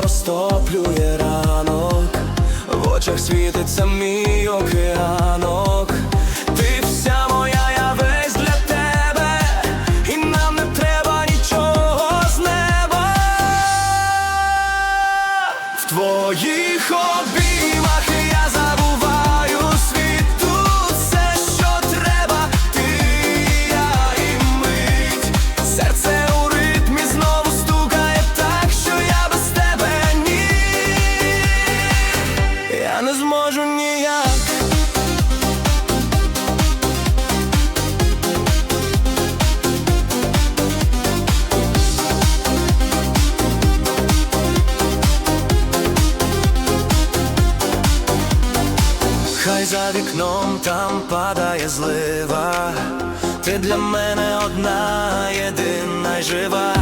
розтоплює ранок, в очах світиться мій океанок. Ти вся моя, я весь для тебе, і нам не треба нічого з неба. В твоїх обіймах я забуваю за вікном там падає злива, ти для мене одна єдина й жива.